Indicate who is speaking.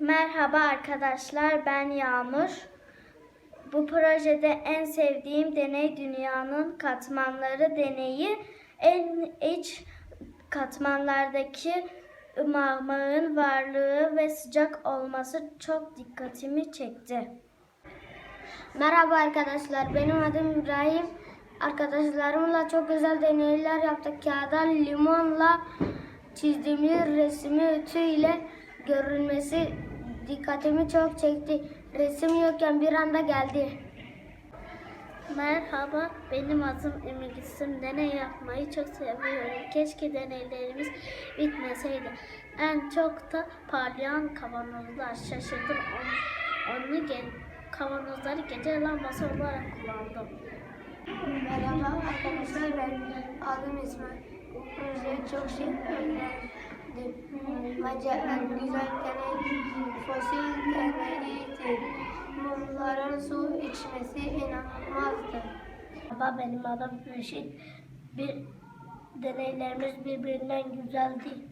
Speaker 1: Merhaba arkadaşlar, ben Yağmur. Bu projede en sevdiğim deney dünyanın katmanları deneyi. En iç katmanlardaki magmanın varlığı ve sıcak olması çok dikkatimi çekti.
Speaker 2: Merhaba arkadaşlar, benim adım İbrahim. Arkadaşlarımla çok güzel deneyler yaptık. Kağıda limonla çizdiğimiz resmi ütü ile görünmesi dikkatimi çok çekti. Resim yokken bir anda geldi.
Speaker 1: Merhaba, benim adım Ümit İsim. Deney yapmayı çok seviyorum. Keşke deneylerimiz bitmeseydi. En çok da parlayan kavanozlar. Şaşırdım. Onu, onu ge- kavanozları gece lambası olarak kullandım.
Speaker 2: Merhaba arkadaşlar, ben adım İsmail. Bu projeyi çok şey öğrendim. Bence en güzel deney. Mumların su içmesi inanılmazdı.
Speaker 1: Merhaba, benim adım Reşit. Bir deneylerimiz birbirinden güzeldi.